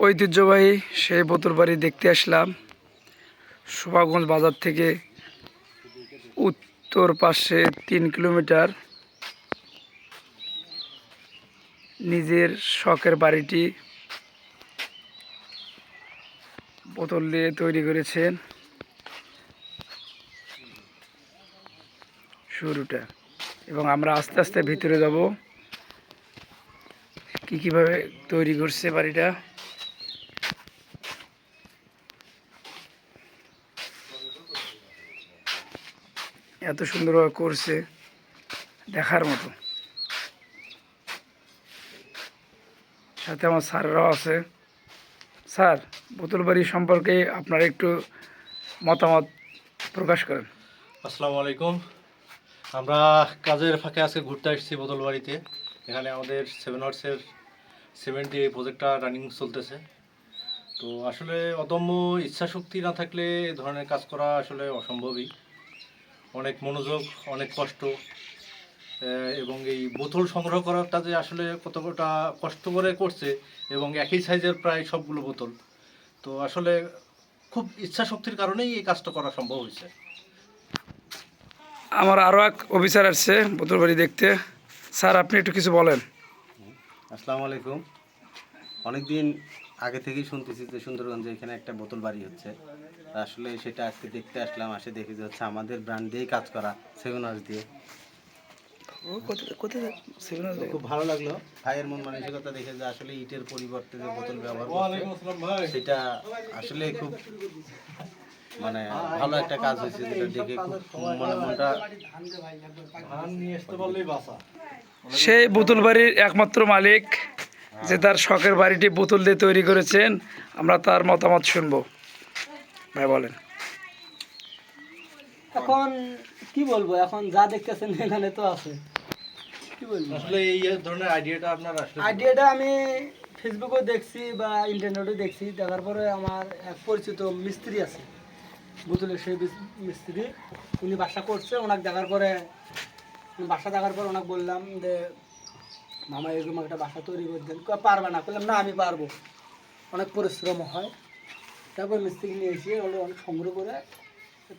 ঐতিহ্যবাহী সেই বোতল বাড়ি দেখতে আসলাম। শোভাগঞ্জ বাজার থেকে উত্তর পাশে তিন কিলোমিটার। নিজের শখের বাড়িটি বোতল দিয়ে তৈরি করেছেন। শুরুটা। এবং আমরা আস্তে আস্তে ভিতরে যাব। কি কীভাবে তৈরি করছে বাড়িটা? এত সুন্দরভাবে করছে, দেখার মতো। সাথে আমার স্যাররাও আছে। স্যার, বোতল বাড়ি সম্পর্কে আপনারা একটু মতামত প্রকাশ করেন। আসসালামু আলাইকুম। আমরা কাজের ফাঁকে আজকে ঘুরতে এসেছি বোতলবাড়িতে এখানে আমাদের সেভেন আর্টসের সিমেন্ট দিয়ে এই প্রজেক্টটা রানিং চলতেছে। তো আসলে অদম্য ইচ্ছাশক্তি না থাকলে এ ধরনের কাজ করা আসলে অসম্ভবই। অনেক মনোযোগ অনেক কষ্ট এবং এই বোতল সংগ্রহ করাটা যে আসলে কতটা কষ্ট করে করছে এবং একই সাইজের প্রায় সবগুলো বোতল। তো আসলে খুব ইচ্ছা শক্তির কারণেই এই কাজটা করা সম্ভব হয়েছে। আমার আরও এক অফিসার আসছে বোতল বাড়ি দেখতে। স্যার আপনি একটু কিছু বলেন। আসসালামু আলাইকুম। অনেক দিন আগে থেকেই শুনতেছি যে সুন্দরগঞ্জে এখানে একটা বোতল বাড়ি হচ্ছে। আসলে সেটা আজকে দেখতে আসলাম আসে দেখি যে হচ্ছে আমাদের ব্র্যান্ড দিয়েই কাজ করা সেভেন আর্স দিয়ে। খুব ভালো লাগল। ভাইয়ের মন মানসিকতা দেখে যে আসলে ইটের পরিবর্তে যে বোতল ব্যবহার করছে সেটা আসলে খুব মানে ভালো একটা কাজ হয়েছে যেটা দেখে খুব মানে মনটা সেই বোতল বাড়ির একমাত্র মালিক যে তার শখের বাড়িটি বোতল দিয়ে তৈরি করেছেন আমরা তার মতামত শুনব। ভাই বলেন। এখন কি বলব এখন যা দেখতেছেন এখানে তো আছে। কি বলব? আসলে এই ধরনের আইডিয়াটা আপনার আসলে আইডিয়াটা আমি ফেসবুকেও দেখছি বা ইন্টারনেটেও দেখছি দেখার পরে আমার এক পরিচিত মিস্ত্রি আছে। বোতলের সেই মিস্ত্রি উনি বাসা করছে ওনাকে দেখার পরে বাসা দেখার পর ওনাকে বললাম যে মামা এরকম একটা বাসা তৈরি করে দেন পারবে না? বললাম না আমি পারব। অনেক পরিশ্রম হয়। তারপর মিস্ত্রি নিয়ে এসে ওগুলো অনেক সংগ্রহ করে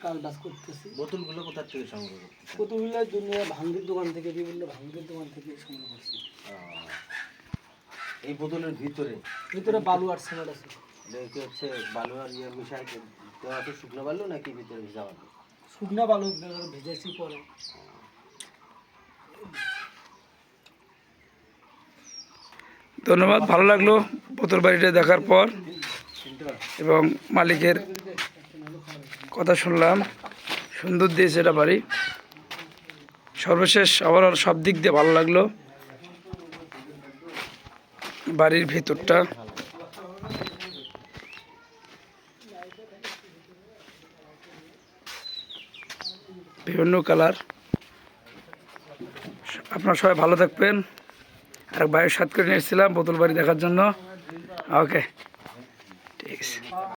কাজ বাজ করতেছি। বোতলগুলো কোথা থেকে সংগ্রহ করতে কতগুলো দুনিয়া ভাঙ্গির দোকান থেকে বিভিন্ন ভাঙ্গির দোকান থেকে সংগ্রহ করছি। এই বোতলের ভিতরে? ভিতরে বালু আর সিমেন্ট আছে। হচ্ছে বালু আর ইয়ে মিশাই দেওয়া আছে শুকনো বালু নাকি ভিতরে ভিজা বালু? শুকনা বালু ভেজেছি পরে। ধন্যবাদ, ভালো লাগল বোতল বাড়িটা দেখার পর এবং মালিকের কথা শুনলাম। সুন্দর দিয়েছে এটা বাড়ি। সর্বশেষ আবার সব দিক দিয়ে ভালো লাগল। বাড়ির ভেতরটা। বিভিন্ন কালার। আপনার সবাই ভালো থাকবেন। আর বায়ু সাত করে নিয়েছিলাম বোতল বাড়ি দেখার জন্য। ওকে ঠিক আছে।